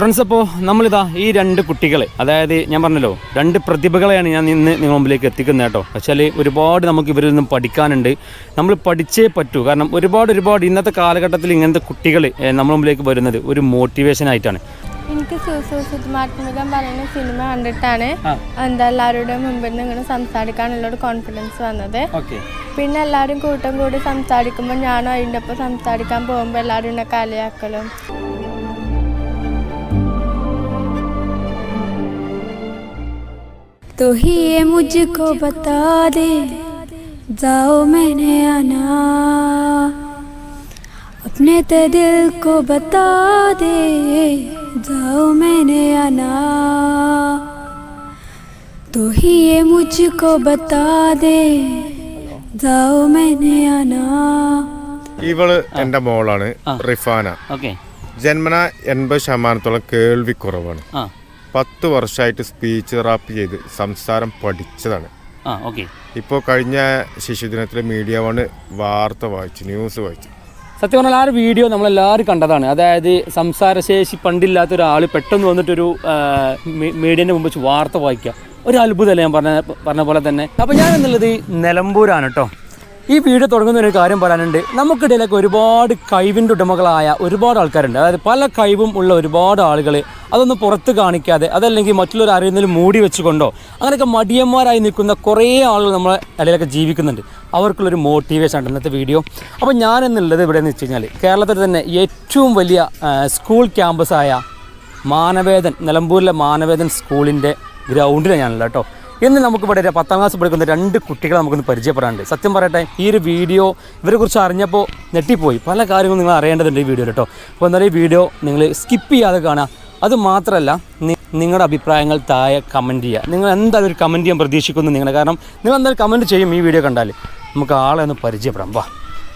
Friends അപ്പോൾ നമ്മളിതാ ഈ രണ്ട് കുട്ടികളെ അതായത് ഞാൻ പറഞ്ഞല്ലോ രണ്ട് പ്രതിഭകളെയാണ് ഞാൻ ഇന്ന് നിങ്ങൾ മുമ്പിലേക്ക് എത്തിക്കുന്നത് കേട്ടോ. വെച്ചാൽ ഒരുപാട് നമുക്ക് ഇവരിൽ നിന്നും പഠിക്കാനുണ്ട്. നമ്മൾ പഠിച്ചേ പറ്റൂ. കാരണം ഒരുപാട് ഒരുപാട് ഇന്നത്തെ കാലഘട്ടത്തിൽ ഇങ്ങനത്തെ കുട്ടികൾ നമ്മൾ മുമ്പിലേക്ക് വരുന്നത് ഒരു മോട്ടിവേഷൻ ആയിട്ടാണ്. എനിക്ക് സുസുസുമാത്മകം പറയുന്ന സിനിമ കണ്ടിട്ടാണ്. എന്താ എല്ലാവരുടെയും മുമ്പിൽ നിന്ന് ഇങ്ങനെ സംസാരിക്കാനുള്ള ഒരു കോൺഫിഡൻസ് വന്നത്. പിന്നെ എല്ലാവരും കൂട്ടം കൂടി സംസാരിക്കുമ്പോൾ ഞാനും അതിന്റെ ഒപ്പം സംസാരിക്കാൻ പോകുമ്പോൾ എല്ലാവരും എന്നെ കളിയാക്കലും. तो ही ये मुझको बता दे जाओ मैंने आना अपने ते दिल को बता दे जाओ मैंने आना तो ही ये मुझको बता दे जाओ मैंने आना ഇവള് എന്റെ മോളാണ് ആ. റിഫാന ഓക്കെ ജന്മന എൺപത് ശതമാനത്തോളം കേൾവി കുറവാണ് ആ പത്ത് വർഷമായിട്ട് സ്പീച്ച് റാപ്പ് ചെയ്ത് സംസാരം പഠിച്ചതാണ്. ആ ഓക്കെ ഇപ്പോൾ കഴിഞ്ഞ ശിശുദിനത്തിൽ മീഡിയ വണ് വാർത്ത വായിച്ചു ന്യൂസ് വായിച്ചു. സത്യം പറഞ്ഞാൽ ആ ഒരു വീഡിയോ നമ്മളെല്ലാവരും കണ്ടതാണ്. അതായത് സംസാരശേഷി പണ്ടില്ലാത്ത ഒരാൾ പെട്ടെന്ന് വന്നിട്ടൊരു മീഡിയന്റെ മുമ്പ് വാർത്ത വായിക്കുക. ഒരു അത്ഭുതമല്ലേ ഞാൻ പറഞ്ഞ പറഞ്ഞ പോലെ തന്നെ. അപ്പോൾ ഞാൻ എന്നുള്ളത് നിലമ്പൂരാണ് കേട്ടോ ഈ വീഡിയോ തുടങ്ങുന്ന ഒരു കാര്യം പറയാനുണ്ട്. നമുക്കിടയിലൊക്കെ ഒരുപാട് കഴിവിന്റെ ഉടമകളായ ഒരുപാട് ആൾക്കാരുണ്ട്. അതായത് പല കഴിവും ഉള്ള ഒരുപാട് ആളുകൾ അതൊന്നും പുറത്ത് കാണിക്കാതെ അതല്ലെങ്കിൽ മറ്റുള്ളവർ അറിയുന്നതിൽ മൂടി വെച്ചുകൊണ്ടോ അങ്ങനെയൊക്കെ മടിയന്മാരായി നിൽക്കുന്ന കുറേ ആളുകൾ നമ്മളെ ഇടയിലൊക്കെ ജീവിക്കുന്നുണ്ട്. അവർക്കുള്ളൊരു മോട്ടിവേഷൻ ആണ് ഇന്നത്തെ വീഡിയോ. അപ്പോൾ ഞാൻ എന്നുള്ളത് ഇവിടെ എന്ന് വെച്ച് കഴിഞ്ഞാൽ കേരളത്തിൽ തന്നെ ഏറ്റവും വലിയ സ്കൂൾ ക്യാമ്പസായ മാനവേദൻ നിലമ്പൂരിലെ മാനവേദൻ സ്കൂളിന്റെ ഗ്രൗണ്ടിലാണ് ഞാനുള്ളത് കേട്ടോ. ഇന്ന് നമുക്കിവിടെ ഒരു പത്താം ക്ലാസ് പഠിക്കുന്ന രണ്ട് കുട്ടികളെ നമുക്കൊന്ന് പരിചയപ്പെടാണ്ട് സത്യം പറയട്ടെ ഈ ഒരു വീഡിയോ ഇവരെക്കുറിച്ച് അറിഞ്ഞപ്പോൾ ഞെട്ടിപ്പോയി. പല കാര്യങ്ങളും നിങ്ങൾ അറിയേണ്ടതുണ്ട് ഈ വീഡിയോ കേട്ടോ. അപ്പോൾ എന്നാലും ഈ വീഡിയോ നിങ്ങൾ സ്കിപ്പ് ചെയ്യാതെ കാണുക. അത് മാത്രമല്ല നിങ്ങളുടെ അഭിപ്രായങ്ങൾ താഴെ കമന്റ് ചെയ്യുക. നിങ്ങൾ എന്തായാലും ഒരു കമന്റ് ചെയ്യാൻ പ്രതീക്ഷിക്കുന്നു നിങ്ങളെ. കാരണം നിങ്ങൾ എന്തായാലും കമന്റ് ചെയ്യും ഈ വീഡിയോ കണ്ടാൽ. നമുക്ക് ആളെ ഒന്ന് പരിചയപ്പെടാം. വാ.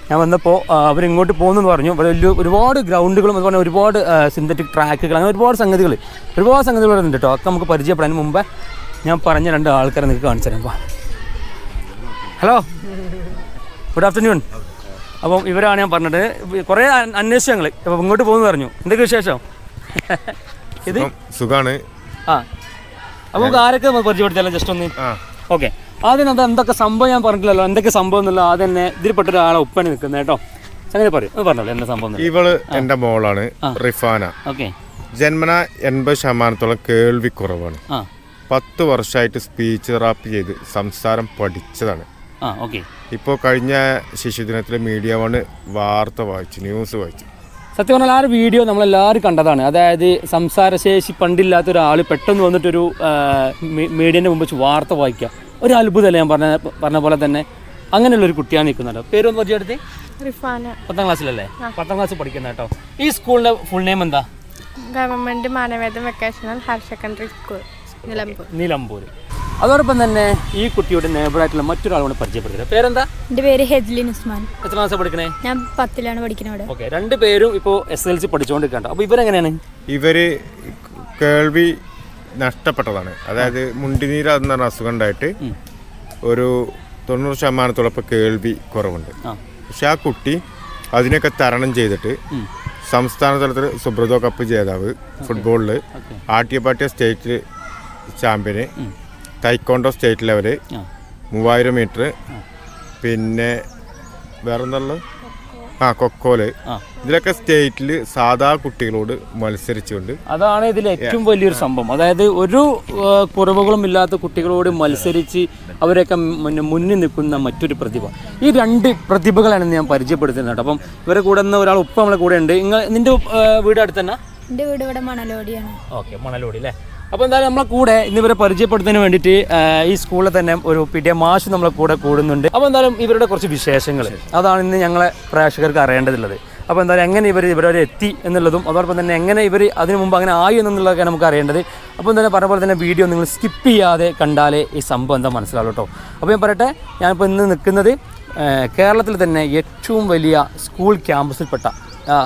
ഞാൻ വന്നപ്പോൾ അവരിങ്ങോട്ട് പോകുന്നെന്ന് പറഞ്ഞു. ഇവിടെ വലിയ ഒരുപാട് ഗ്രൗണ്ടുകളും അതുപോലെ ഒരുപാട് സിന്തറ്റിക് ട്രാക്കുകൾ അങ്ങനെ ഒരുപാട് സംഗതികൾ. ഒരുപാട് സംഗതികൾ ഉണ്ട് കേട്ടോ. ഒക്കെ നമുക്ക് പരിചയപ്പെടാൻ മുമ്പേ ഞാൻ പറഞ്ഞ രണ്ട് ആൾക്കാരെ നിങ്ങൾക്ക് കാണിച്ചു തരാം ഹലോ. ഗുഡ് ആഫ്റ്റർനൂൺ അപ്പം ഇവരാണ് ഞാൻ പറഞ്ഞത്. കുറേ അന്വേഷിച്ചു ഞങ്ങൾ അപ്പോൾ ഇങ്ങോട്ട് പോകുന്നു പറഞ്ഞു. എന്തൊക്കെ വിശേഷം? ഇത്? സുഖമാണ് സുഖാണ്. ആ. അപ്പോൾ നമുക്ക് ആരൊക്കെ നമുക്ക് പരിചയപ്പെടുത്തിയാലോ ജസ്റ്റ് ഒന്ന് ഓക്കെ ആദ്യം അത് എന്തൊക്കെ സംഭവം ഞാൻ പറഞ്ഞിട്ടില്ലല്ലോ. എന്തൊക്കെ സംഭവം എന്നുള്ളത് ആദ്യം തന്നെ ഇതിൽപ്പെട്ട ഒരാളെ ഉപ്പണി നിൽക്കുന്നത് കേട്ടോ. അങ്ങനെ പറയും. പറഞ്ഞല്ലോ എന്താ സംഭവം. ഇവൾ എന്റെ മോളാണ് റിഫാന. ഓക്കെ ജന്മന എൺപത് ശതമാനത്തോളം കേൾവി കുറവാണ് ആ. പത്ത് വർഷമായിട്ട് സ്പീച്ച് തെറാപ്പി ചെയ്ത് സംസാരം പഠിച്ചതാണ്. ഇപ്പോൾ കഴിഞ്ഞ ശിശുദിനത്തിൽ മീഡിയ വണ് വാർത്ത വായിച്ചു ന്യൂസ് വായിച്ചു. സത്യം പറഞ്ഞാൽ ആ ഒരു വീഡിയോ നമ്മളെല്ലാവരും കണ്ടതാണ്. അതായത് സംസാരശേഷി പണ്ടില്ലാത്ത ഒരാൾ പെട്ടെന്ന് വന്നിട്ടൊരു മീഡിയന്റെ മുമ്പ് വെച്ച് വാർത്ത വായിക്കുക. ഒരു അത്ഭുതമല്ലേ ഞാൻ പറഞ്ഞ പറഞ്ഞ പോലെ തന്നെ. അങ്ങനെയുള്ള ഒരു കുട്ടിയാണ് നിൽക്കുന്നത്. പേരൊന്ന് പരിചയപ്പെടുത്തി എടുത്ത്? പത്താം ക്ലാസ്സിലല്ലേ? പത്താം ക്ലാസ് പഠിക്കുന്ന കേട്ടോ. ഈ സ്കൂളിന്റെ ഫുൾ നെയിം എന്താ? Government Manaveda vocational higher secondary school Nilambur. Nilambur അതോടൊപ്പം തന്നെ ഈ കുട്ടിയുടെ നേബറായിട്ടുള്ള മറ്റൊരാളോട് പരിചയപ്പെടുത്തുക പേരെന്താ? എന്റെ പേര് ഹെജ്ലിൻ ഉസ്മാൻ. എത്ര ക്ലാസ് പഠിക്കണേ? ഞാൻ പത്തിലാണ് പഠിക്കുന്നത് അവിടെ. ഓക്കെ രണ്ട് പേരും ഇപ്പോൾ എസ് എൽ സി പഠിച്ചുകൊണ്ടിരിക്കണ്ട അപ്പോൾ ഇവരെങ്ങനെയാണ് ഇവർ കേൾവി നഷ്ടപ്പെട്ടതാണ്. അതായത് മുണ്ടിനീര എന്ന് പറഞ്ഞ അസുഖം ഉണ്ടായിട്ട് ഒരു തൊണ്ണൂറ് ശതമാനത്തോളം ഇപ്പോൾ കേൾവി കുറവുണ്ട്. പക്ഷെ ആ കുട്ടി അതിനൊക്കെ തരണം ചെയ്തിട്ട് സംസ്ഥാന തലത്തിൽ സുബ്രതോ കപ്പ് ജേതാവ് ഫുട്ബോളിൽ ആട്ടിയപ്പാട്ടിയ state champion. Taekwondo state level മൂവായിരം മീറ്റർ പിന്നെ വേറെന്താണല്ലോ ആ കൊക്കോൽ. ഇതിലൊക്കെ സ്റ്റേറ്റിൽ സാധാ കുട്ടികളോട് മത്സരിച്ചുകൊണ്ട് അതാണ് ഇതിൽ ഏറ്റവും വലിയൊരു സംഭവം. അതായത് ഒരു കുറവുകളും ഇല്ലാത്ത കുട്ടികളോട് മത്സരിച്ച് അവരൊക്കെ മുന്നിൽ നിൽക്കുന്ന മറ്റൊരു പ്രതിഭ. ഈ രണ്ട് പ്രതിഭകളാണ് ഞാൻ പരിചയപ്പെടുത്തുന്നത് കേട്ടോ. അപ്പം ഇവരെ കൂടെ നിന്ന് ഒരാൾ ഉപ്പ നമ്മളെ കൂടെ ഉണ്ട്. നിങ്ങൾ നിന്റെ വീട് അടുത്ത് തന്നെ? എന്റെ വീട് ഇവിടെ മണലോടിയാണ്. ഓക്കെ മണലോടി അല്ലേ? അപ്പോൾ എന്തായാലും നമ്മളെ കൂടെ ഇന്ന് ഇവരെ പരിചയപ്പെടുത്തുന്നതിന് വേണ്ടിയിട്ട് ഈ സ്കൂളിൽ തന്നെ ഒരു പി ടി മാഷ് നമ്മളെ കൂടെ കൂടുന്നുണ്ട്. അപ്പോൾ എന്തായാലും ഇവരുടെ കുറച്ച് വിശേഷങ്ങൾ അതാണ് ഇന്ന് ഞങ്ങളെ പ്രേക്ഷകർക്ക് അറിയേണ്ടതുള്ളത്. അപ്പോൾ എന്തായാലും എങ്ങനെ ഇവർ ഇവരവരെ എത്തി എന്നുള്ളതും അതോടൊപ്പം തന്നെ എങ്ങനെ ഇവർ അതിനു മുമ്പ് അങ്ങനെ ആയി എന്നുള്ളതൊക്കെ നമുക്ക് അറിയേണ്ടത്. അപ്പോൾ എന്തായാലും പറഞ്ഞ പോലെ തന്നെ വീഡിയോ നിങ്ങൾ സ്കിപ്പ് ചെയ്യാതെ കണ്ടാലേ ഈ സംഭവം എന്താ മനസ്സിലാവുള്ളൂ കേട്ടോ. അപ്പോൾ ഞാൻ പറയട്ടെ ഞാനിപ്പോൾ ഇന്ന് നിൽക്കുന്നത് കേരളത്തിൽ തന്നെ ഏറ്റവും വലിയ സ്കൂൾ ക്യാമ്പസിൽപ്പെട്ട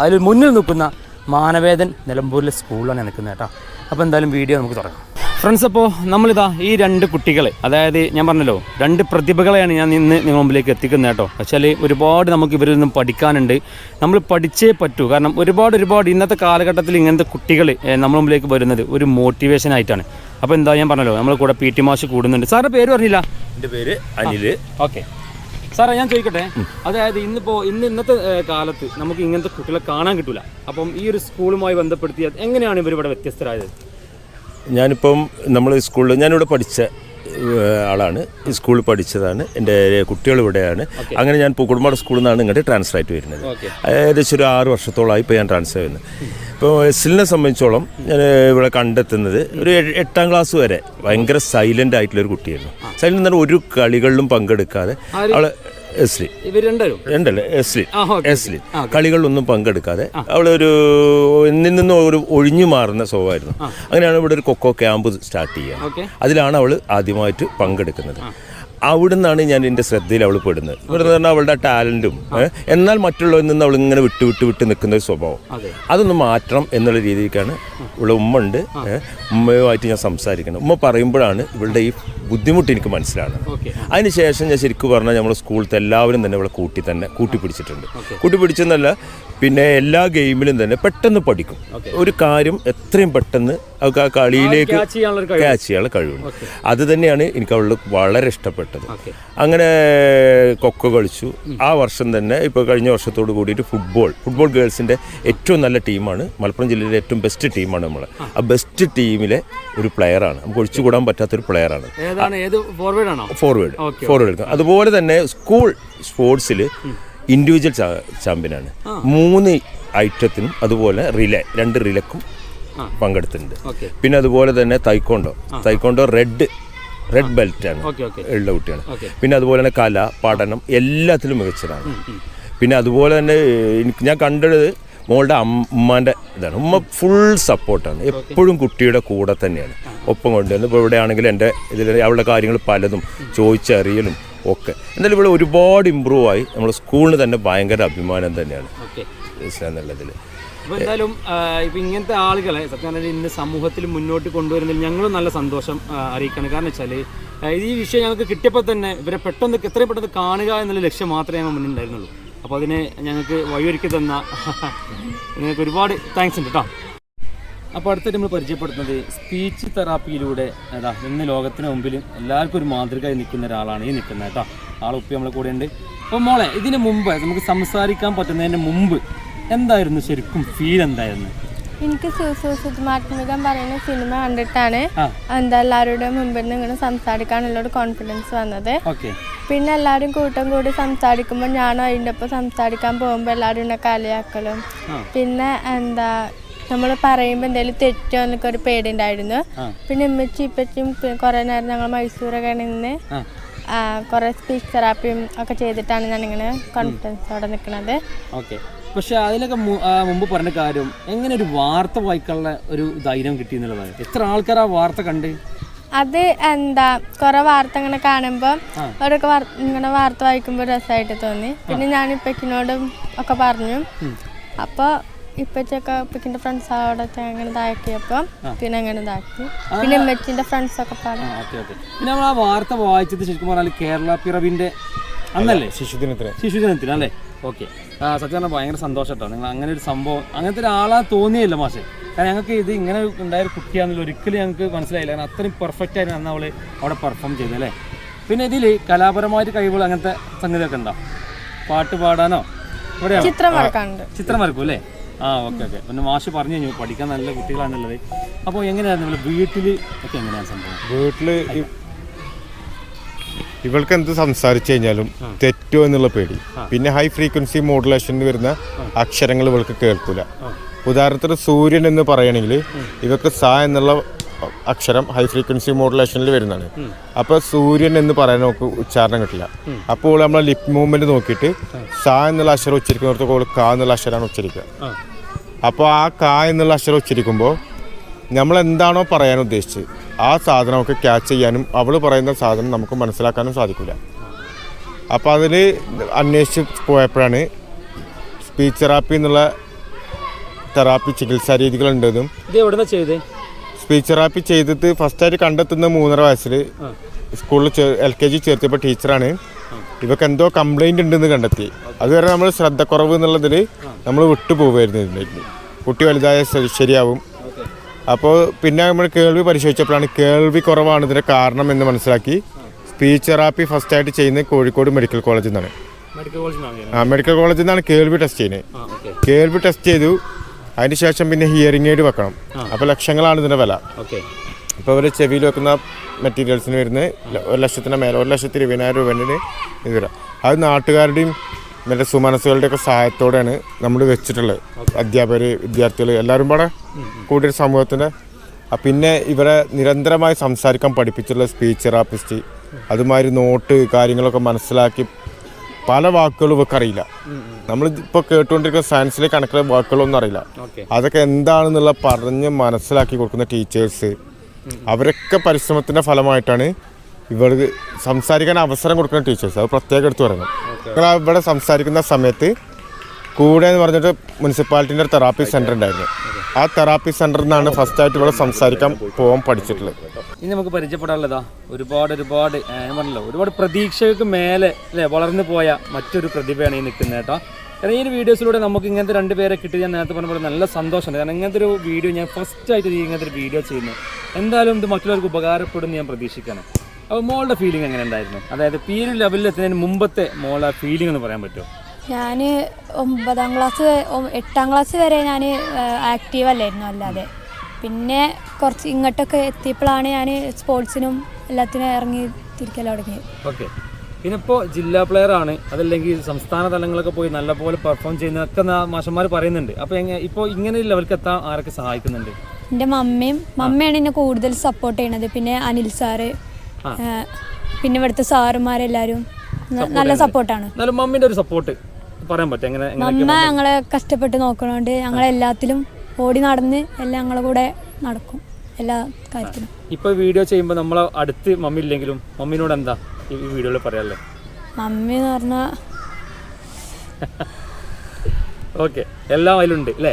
അതിൽ മുന്നിൽ നിൽക്കുന്ന മാനവേദൻ നിലമ്പൂരിലെ സ്കൂളിലാണ് നിൽക്കുന്നത് കേട്ടോ. അപ്പോൾ എന്തായാലും വീഡിയോ നമുക്ക് തുടങ്ങാം. ഫ്രണ്ട്സ് അപ്പോൾ നമ്മളിതാ ഈ രണ്ട് കുട്ടികളെ അതായത് ഞാൻ പറഞ്ഞല്ലോ രണ്ട് പ്രതിഭകളെയാണ് ഞാൻ ഇന്ന് നിങ്ങൾ മുമ്പിലേക്ക് എത്തിക്കുന്നത് കേട്ടോ. വെച്ചാൽ ഒരുപാട് നമുക്ക് ഇവരിൽ നിന്നും പഠിക്കാനുണ്ട്. നമ്മൾ പഠിച്ചേ പറ്റൂ. കാരണം ഒരുപാട് ഒരുപാട് ഇന്നത്തെ കാലഘട്ടത്തിൽ ഇങ്ങനത്തെ കുട്ടികൾ നമ്മൾ മുമ്പിലേക്ക് വരുന്നത് ഒരു മോട്ടിവേഷൻ ആയിട്ടാണ്. അപ്പോൾ എന്താ ഞാൻ പറഞ്ഞല്ലോ നമ്മൾ കൂടെ പി ടി മാഷ് കൂടുന്നുണ്ട്. സാറിന്റെ പേര് പറഞ്ഞില്ല? എന്റെ പേര് അനിൽ ഓക്കെ. സാറേ ഞാൻ ചോദിക്കട്ടെ? അതായത് ഇന്നിപ്പോ ഇന്ന് ഇന്നത്തെ കാലത്ത് നമുക്ക് ഇങ്ങനത്തെ കുട്ടികളെ കാണാൻ കിട്ടൂല. അപ്പം ഈ ഒരു സ്കൂളുമായി ബന്ധപ്പെടുത്തിയ എങ്ങനെയാണ് ഇവർ ഇവിടെ വ്യത്യസ്തരായത്? ഞാനിപ്പം നമ്മൾ സ്കൂളിൽ ഞാനിവിടെ പഠിച്ച. ആളാണ്. ഈ സ്കൂളിൽ പഠിച്ചതാണ്. എന്റെ കുട്ടികൾ ഇവിടെയാണ്. അങ്ങനെ ഞാൻ കുടുംബ സ്കൂളിൽ നിന്നാണ് ഇങ്ങോട്ട് ട്രാൻസ്ഫർ ആയിട്ട് വരുന്നത്. ഏകദേശം ഒരു ആറ് വർഷത്തോളമായി ഇപ്പോൾ ഞാൻ ട്രാൻസ്ഫർ ചെയ്യുന്നത് ഇപ്പോൾ എസിലിനെ സംബന്ധിച്ചോളം ഞാൻ ഇവിടെ കണ്ടെത്തുന്നത് ഒരു എട്ടാം ക്ലാസ് വരെ ഭയങ്കര സൈലന്റ് ആയിട്ടുള്ള ഒരു കുട്ടിയായിരുന്നു. സൈലന്റ് എന്ന് പറഞ്ഞാൽ ഒരു കളികളിലും പങ്കെടുക്കാതെ അവൾ എസ്ലി. രണ്ടല്ലേ? എസ്ലി. എസ്ലി. കളികളിലൊന്നും പങ്കെടുക്കാതെ അവളൊരു എന്നിൽ നിന്ന് ഒരു ഒഴിഞ്ഞു മാറുന്ന സ്വഭാവമായിരുന്നു. അങ്ങനെയാണ് ഇവിടെ ഒരു കൊക്കോ ക്യാമ്പ് സ്റ്റാർട്ട് ചെയ്യുക. അതിലാണ് അവൾ ആദ്യമായിട്ട് പങ്കെടുക്കുന്നത്. അവിടുന്നാണ് ഞാൻ എന്റെ ശ്രദ്ധയിൽ അവൾ പെടുന്നത്. ഇവിടെ നിന്ന് പറഞ്ഞാൽ അവളുടെ ടാലന്റും എന്നാൽ മറ്റുള്ളവരിൽ നിന്ന് അവൾ ഇങ്ങനെ വിട്ട് വിട്ട് വിട്ട് നിൽക്കുന്ന ഒരു സ്വഭാവം. അതെ. അതൊന്ന് മാറ്റണം എന്നുള്ള രീതിക്കാണ് ഇവിടെ ഉമ്മ ഉണ്ട് ഉമ്മയുമായിട്ട് ഞാൻ സംസാരിക്കണം. ഉമ്മ പറയുമ്പോഴാണ് ഇവളുടെ ഈ ബുദ്ധിമുട്ട് എനിക്ക് മനസ്സിലാണ്. അതിനുശേഷം ഞാൻ ശരിക്കും പറഞ്ഞാൽ നമ്മൾ സ്കൂളിലത്തെ എല്ലാവരും തന്നെ ഇവിടെ കൂട്ടി തന്നെ കൂട്ടിപ്പിടിച്ചിട്ടുണ്ട്. കൂട്ടിപ്പിടിച്ചെന്നല്ല പിന്നെ എല്ലാ ഗെയിമിലും തന്നെ പെട്ടെന്ന് പഠിക്കും. ഒരു കാര്യം എത്രയും പെട്ടെന്ന് അവർക്ക് ആ കളിയിലേക്ക് ക്യാച്ച് ചെയ്യാനുള്ള കഴിവുണ്ട്. അത് തന്നെയാണ് എനിക്ക് അവൾ വളരെ ഇഷ്ടപ്പെട്ടത്. അങ്ങനെ കൊക്കോ കളിച്ചു. ആ വർഷം തന്നെ ഇപ്പോൾ കഴിഞ്ഞ വർഷത്തോട് കൂടിയിട്ട് ഫുട്ബോൾ ഫുട്ബോൾ ഗേൾസിന്റെ ഏറ്റവും നല്ല ടീമാണ് മലപ്പുറം ജില്ലയിലെ ഏറ്റവും ബെസ്റ്റ് ടീമാണ് നമ്മൾ ആ. ബെസ്റ്റ് ടീമിലെ ഒരു പ്ലെയറാണ് നമുക്ക് ഒഴിച്ചുകൂടാൻ പറ്റാത്തൊരു പ്ലെയറാണ് ഏതാണ് ഏത് ഫോർവേഡ് ആണോ? ഫോർവേഡ് ഫോർവേഡ് എടുക്കാം. അതുപോലെ തന്നെ സ്കൂൾ സ്പോർട്സിൽ ഇൻഡിവിജ്വൽ ചാമ്പ്യനാണ് മൂന്ന് ഐറ്റത്തിനും അതുപോലെ റിലേ രണ്ട് റിലക്കും. പങ്കെടുത്തിട്ടുണ്ട്. പിന്നെ അതുപോലെ തന്നെ തൈക്കോണ്ടോ തൈക്കോണ്ടോ റെഡ് റെഡ് ബെൽറ്റാണ് ഉള്ള കുട്ടിയാണ് പിന്നെ അതുപോലെ തന്നെ കല പഠനം എല്ലാത്തിലും മികച്ചതാണ്. പിന്നെ അതുപോലെ തന്നെ ഞാൻ കണ്ടത് മോളുടെ അമ്മാന്റെ ഇതാണ്. ഉമ്മ ഫുൾ സപ്പോർട്ടാണ് എപ്പോഴും കുട്ടിയുടെ കൂടെ തന്നെയാണ്. ഒപ്പം കൊണ്ടുവന്ന് ഇപ്പോൾ ഇവിടെ ആണെങ്കിൽ എന്റെ ഇതിൽ അവളുടെ കാര്യങ്ങൾ പലതും ചോദിച്ചറിയലും ഒക്കെ. എന്തായാലും ഇവിടെ ഒരുപാട് ഇമ്പ്രൂവ് ആയി. നമ്മുടെ സ്കൂളിന് തന്നെ ഭയങ്കര അഭിമാനം തന്നെയാണ്. എന്നുള്ളതിൽ അപ്പോൾ എന്തായാലും ഇപ്പം ഇങ്ങനത്തെ ആളുകളെ സത്യം പറഞ്ഞാൽ ഇന്ന് സമൂഹത്തിൽ മുന്നോട്ട് കൊണ്ടുവരുന്നതിൽ ഞങ്ങളും നല്ല സന്തോഷം അറിയിക്കണം. കാരണം വെച്ചാൽ ഈ വിഷയം ഞങ്ങൾക്ക് കിട്ടിയപ്പോൾ തന്നെ ഇവരെ പെട്ടെന്ന് എത്രയും പെട്ടെന്ന് കാണുക എന്നുള്ള ലക്ഷ്യം മാത്രമേ ഞങ്ങൾ മുന്നിലുണ്ടായിരുന്നുള്ളൂ അപ്പോൾ അതിനെ ഞങ്ങൾക്ക് വഴിയൊരുക്കി തന്ന നിങ്ങൾക്ക് ഒരുപാട് താങ്ക്സ് ഉണ്ട് കേട്ടോ അപ്പോൾ അടുത്തായിട്ട് നമ്മൾ പരിചയപ്പെടുത്തുന്നത് സ്പീച്ച് തെറാപ്പിയിലൂടെ ഏതാ ഇന്ന് ലോകത്തിന് മുമ്പിൽ എല്ലാവർക്കും ഒരു മാതൃകയായി നിൽക്കുന്ന ഒരാളാണ് ഈ നിൽക്കുന്നത് കേട്ടോ. ആളുപ്പി നമ്മളെ കൂടെ ഉണ്ട്. അപ്പോൾ മോളെ ഇതിന് മുമ്പ് നമുക്ക് സംസാരിക്കാൻ പറ്റുന്നതിന് മുമ്പ് എന്തായിരുന്നു ശരിക്കും ഫീൽ എന്തായിരുന്നു? എനിക്ക് സുസുസുമാത്മികം പറയുന്ന സിനിമ കണ്ടിട്ടാണ് എന്താ എല്ലാവരുടെയും മുമ്പിൽ നിന്ന് ഇങ്ങനെ സംസാരിക്കാനുള്ള ഒരു കോൺഫിഡൻസ് വന്നത്. പിന്നെ എല്ലാവരും കൂട്ടം കൂടി സംസാരിക്കുമ്പോൾ ഞാനും അതിന്റെ ഒപ്പം സംസാരിക്കാൻ പോകുമ്പോൾ എല്ലാവരും എന്നെ കളിയാക്കലും. പിന്നെ എന്താ നമ്മൾ പറയുമ്പോൾ എന്തെങ്കിലും തെറ്റോ എന്നൊക്കെ ഒരു പേടിയുണ്ടായിരുന്നു ആ. പിന്നെ ഉമ്മച്ചി ഇപ്പച്ചും കുറേ നേരം ഞങ്ങൾ മൈസൂരൊക്കെ നിന്ന് കുറേ സ്പീച്ച് തെറാപ്പിയും ഒക്കെ ചെയ്തിട്ടാണ് ഞാനിങ്ങനെ കോൺഫിഡൻസോടെ നിൽക്കുന്നത് ഓക്കെ. പക്ഷെ അതിലൊക്കെ മുമ്പ് പറഞ്ഞ കാര്യം എങ്ങനെ ഒരു വാർത്ത വായിക്കാനുള്ള ഒരു ധൈര്യം കിട്ടി എന്നുള്ളതാണ്? എത്ര ആൾക്കാർ ആ വാർത്ത കണ്ട്? അത് എന്താ കുറെ വാർത്ത ഇങ്ങനെ കാണുമ്പോൾ അവരൊക്കെ ഇങ്ങനെ വാർത്ത വായിക്കുമ്പോൾ രസമായിട്ട് തോന്നി. പിന്നെ ഞാൻ ഇപ്പക്കിനോടും ഒക്കെ പറഞ്ഞു. അപ്പോൾ ഇപ്പച്ചൊക്കെ ഇപ്പക്കിന്റെ ഫ്രണ്ട്സ് അവിടെ അങ്ങനെ ഇതാക്കിയപ്പോൾ പിന്നെ അങ്ങനെ ഇതാക്കി. പിന്നെ ഇമ്മച്ചിന്റെ ഫ്രണ്ട്സ് ഒക്കെ പറഞ്ഞു ഓക്കെ ഓക്കെ. പിന്നെ നമ്മൾ ആ വാർത്ത വായിച്ചത് ശരിക്കും പറഞ്ഞാൽ കേരള പിറവിന്റെ അന്നല്ലേ? ശിശുദിനത്തിന്. ശിശുദിനത്തിൽ അല്ലേ? ഓക്കെ. ആ സത്യം പറഞ്ഞാൽ ഭയങ്കര സന്തോഷം കേട്ടോ നിങ്ങൾ അങ്ങനെ ഒരു സംഭവം അങ്ങനത്തെ ഒരാളാ തോന്നിയല്ല മാഷെ. കാരണം ഞങ്ങൾക്ക് ഇത് ഇങ്ങനെ ഉണ്ടായ ഒരു കുട്ടിയാണെന്നുള്ള ഒരിക്കലും ഞങ്ങൾക്ക് മനസ്സിലായില്ല. കാരണം അത്രയും പെർഫെക്റ്റ് ആയിരുന്നു അന്ന് അവൾ അവിടെ പെർഫോം ചെയ്തത് അല്ലേ? പിന്നെ ഇതിൽ കലാപരമായിട്ട് കഴിവുകൾ അങ്ങനത്തെ സംഗതിയൊക്കെ ഉണ്ടോ? പാട്ട് പാടാനോ? ഇവിടെയാണോ ചിത്രം വരക്കും അല്ലേ? ആ ഓക്കെ ഓക്കെ. പിന്നെ മാഷ് പറഞ്ഞു കഴിഞ്ഞു പഠിക്കാൻ നല്ല കുട്ടികളാണുള്ളത്. അപ്പോൾ എങ്ങനെയായിരുന്നു നിങ്ങൾ വീട്ടിൽ ഒക്കെ എങ്ങനെയാണ് സംഭവം? വീട്ടിൽ ഇ- ഇവൾക്ക് എന്ത് സംസാരിച്ചു കഴിഞ്ഞാലും തെറ്റോ എന്നുള്ള പേടി. പിന്നെ ഹൈ ഫ്രീക്വൻസി മോഡുലേഷനിൽ വരുന്ന അക്ഷരങ്ങൾ ഇവൾക്ക് കേൾക്കൂല. ഉദാഹരണത്തിന് സൂര്യൻ എന്ന് പറയുകയാണെങ്കിൽ ഇവക്ക് സ എന്നുള്ള അക്ഷരം ഹൈ ഫ്രീക്വൻസി മോഡുലേഷനിൽ വരുന്നതാണ്. അപ്പോൾ സൂര്യൻ എന്ന് പറയാൻ നമുക്ക് ഉച്ചാരണം കിട്ടില്ല. അപ്പോൾ നമ്മൾ ലിപ് മൂവ്മെന്റ് നോക്കിയിട്ട് സ എന്നുള്ള അക്ഷരം ഉച്ചരിക്കുന്നിടത്ത് ഓൾ ക എന്നുള്ള അക്ഷരമാണ് ഉച്ചരിക്കുക. അപ്പോൾ ആ ക എന്നുള്ള അക്ഷരം ഉച്ചരിക്കുമ്പോൾ നമ്മൾ എന്താണോ പറയാൻ ഉദ്ദേശിച്ചത്? ആ സാധനമൊക്കെ നമുക്ക് ക്യാച്ച് ചെയ്യാനും അവൾ പറയുന്ന സാധനം നമുക്ക് മനസ്സിലാക്കാനും സാധിക്കില്ല അപ്പോൾ അതിൽ അന്വേഷിച്ച് പോയപ്പോഴാണ് സ്പീച്ച് തെറാപ്പി എന്നുള്ള തെറാപ്പി ചികിത്സാ രീതികളുണ്ടെന്നും സ്പീച്ച് തെറാപ്പി ചെയ്തിട്ട് ഫസ്റ്റായിട്ട് കണ്ടെത്തുന്ന മൂന്നര വയസ്സിൽ സ്കൂളിൽ എൽ കെ ജി ചേർത്തിയപ്പോൾ ടീച്ചറാണ്. ഇവക്ക് എന്തോ കംപ്ലൈന്റ് ഉണ്ടെന്ന് കണ്ടെത്തി. അതുവരെ നമ്മൾ ശ്രദ്ധക്കുറവ് എന്നുള്ളതിൽ നമ്മൾ വിട്ടുപോകുമായിരുന്നു കുട്ടി വലുതായ ശരിയാവും. അപ്പോൾ പിന്നെ നമ്മൾ കേൾവി പരിശോധിച്ചപ്പോഴാണ് കേൾവി കുറവാണ് ഇതിന്റെ കാരണം എന്ന് മനസ്സിലാക്കി. സ്പീച്ച് തെറാപ്പി ഫസ്റ്റ് ആയിട്ട് ചെയ്യുന്നത് കോഴിക്കോട് മെഡിക്കൽ കോളേജിൽ നിന്നാണ്. ആ മെഡിക്കൽ കോളേജിൽ നിന്നാണ് കേൾവി ടെസ്റ്റ് ചെയ്യുന്നത്. കേൾവി ടെസ്റ്റ് ചെയ്തു. അതിന് ശേഷം പിന്നെ ഹിയറിംഗ് എയ്ഡ് വെക്കണം. അപ്പോൾ ലക്ഷങ്ങളാണ് ഇതിന്റെ വില. അപ്പോൾ ഇപ്പോൾ അവർ ചെവിയിൽ വെക്കുന്ന മെറ്റീരിയൽസിന് വരുന്നത് ഒരു ലക്ഷത്തിന് മേലെ ഒരു ലക്ഷത്തി ഇരുപതിനായിരം രൂപേന്റെ ഇത് വരാം. അത് നാട്ടുകാരുടെയും മറ്റേ സുമനസ്സുകളുടെയൊക്കെ സഹായത്തോടെയാണ് നമ്മൾ വെച്ചിട്ടുള്ളത്. അധ്യാപകർ വിദ്യാർത്ഥികൾ എല്ലാവരും പാടെ കൂടിയ സമൂഹത്തിന്റെ പിന്നെ ഇവരെ നിരന്തരമായി സംസാരിക്കാൻ പഠിപ്പിച്ചിട്ടുള്ള സ്പീച്ച് തെറാപ്പിസ്റ്റ് അതുമാതിരി നോട്ട് കാര്യങ്ങളൊക്കെ മനസ്സിലാക്കി പല വാക്കുകളും ഇവർക്ക് അറിയില്ല. നമ്മൾ ഇപ്പോൾ കേട്ടുകൊണ്ടിരിക്കുന്ന സയൻസിലെ കണക്കിലെ വാക്കുകളൊന്നും അറിയില്ല. അതൊക്കെ എന്താണെന്നുള്ള പറഞ്ഞ് മനസ്സിലാക്കി കൊടുക്കുന്ന ടീച്ചേഴ്സ് അവരൊക്കെ പരിശ്രമത്തിന്റെ ഫലമായിട്ടാണ് ഇവർക്ക് സംസാരിക്കാൻ അവസരം കൊടുക്കുന്ന ടീച്ചേഴ്സ്. അത് പ്രത്യേകം എടുത്തു പറയണം. നിങ്ങൾ ഇവിടെ സംസാരിക്കുന്ന സമയത്ത് കൂടെ എന്ന് പറഞ്ഞിട്ട് മുനിസിപ്പാലിറ്റിന്റെ ഒരു തെറാപ്പി സെന്റർ ഉണ്ടായിരുന്നു. ആ തെറാപ്പി സെന്ററിൽ നിന്നാണ് ഫസ്റ്റായിട്ട് ഇവിടെ സംസാരിക്കാൻ പോകാൻ പഠിച്ചിട്ടുള്ളത്. ഇനി നമുക്ക് പരിചയപ്പെടാനുള്ളതാ. ഒരുപാട് ഒരുപാട് ഞാൻ പറഞ്ഞല്ലോ ഒരുപാട് പ്രതീക്ഷകൾക്ക് മേലെ അല്ലേ വളർന്നു പോയ മറ്റൊരു പ്രതിഭയാണ് ഈ നിൽക്കുന്നത് കേട്ടോ. കാരണം ഈ ഒരു വീഡിയോസിലൂടെ നമുക്ക് ഇങ്ങനത്തെ രണ്ട് പേരെ കിട്ടി ഞാൻ നേരത്തെ പറഞ്ഞ പോലെ നല്ല സന്തോഷമുണ്ട്. കാരണം ഇങ്ങനത്തെ ഒരു വീഡിയോ ഞാൻ ഫസ്റ്റ് ആയിട്ട് ഇങ്ങനത്തെ ഒരു വീഡിയോ ചെയ്യുന്നു. എന്തായാലും ഇത് മറ്റുള്ളവർക്ക് ഉപകാരപ്പെടും ഞാൻ പ്രതീക്ഷിക്കണം അപ്പോൾ മോളുടെ ഫീലിംഗ് എങ്ങനെ ഉണ്ടായിരുന്നു അതായത് പി ഒരു ലെവലിൽ എത്തുന്നതിന് മുമ്പത്തെ മോളുടെ ഫീലിംഗ് എന്ന് പറയാൻ പറ്റുമോ? ഞാൻ ഒമ്പതാം ക്ലാസ് എട്ടാം ക്ലാസ് വരെ ഞാൻ ആക്റ്റീവ് അല്ലായിരുന്നു അല്ലാതെ. പിന്നെ കുറച്ച് ഇങ്ങോട്ടൊക്കെ എത്തിയപ്പോഴാണ് ഞാൻ സ്പോർട്സിനും എല്ലാത്തിനും ഇറങ്ങി തിരിക്കൽ തുടങ്ങിയത് ഓക്കെ പിന്നെ ഇപ്പോൾ ജില്ലാ പ്ലെയർ ആണ്. അതല്ലെങ്കിൽ സംസ്ഥാന തലങ്ങളൊക്കെ പോയി നല്ലപോലെ പെർഫോം ചെയ്യുന്നതൊക്കെ മാഷന്മാർ പറയുന്നുണ്ട്. അപ്പോൾ ഇപ്പോൾ ഇങ്ങനെ ഒരു ലെവലിലേക്ക് എത്താൻ ആരൊക്കെ സഹായിക്കുന്നുണ്ട്? എന്റെ മമ്മയും മമ്മയാണ് എന്നെ കൂടുതൽ സപ്പോർട്ട് ചെയ്യണത്. പിന്നെ അനിൽ സാറ് പിന്നെ ഇവിടുത്തെ സാറുമാരെല്ലാരും നല്ല സപ്പോർട്ടാണ് എന്നാലും മമ്മിന്റെ ഒരു സപ്പോർട്ട് പറയാൻ പറ്റും. എങ്ങനെ മമ്മ ഞങ്ങളെ കഷ്ടപ്പെട്ട് നോക്കണോണ്ട് ഞങ്ങളെല്ലാത്തിലും ഓടി നടന്ന് എല്ലാം ഞങ്ങളെ കൂടെ നടക്കും. എല്ലാ കാര്യത്തിലും. ഇപ്പൊ വീഡിയോ ചെയ്യുമ്പോൾ നമ്മളെ അടുത്ത് മമ്മി ഇല്ലെങ്കിലും മമ്മിനോട് എന്താ ഈ വീഡിയോയിൽ പറയാല്ലേ? മമ്മി എന്ന് പറഞ്ഞാൽ ഓക്കെ എല്ലാം അതിലുണ്ട് അല്ലേ?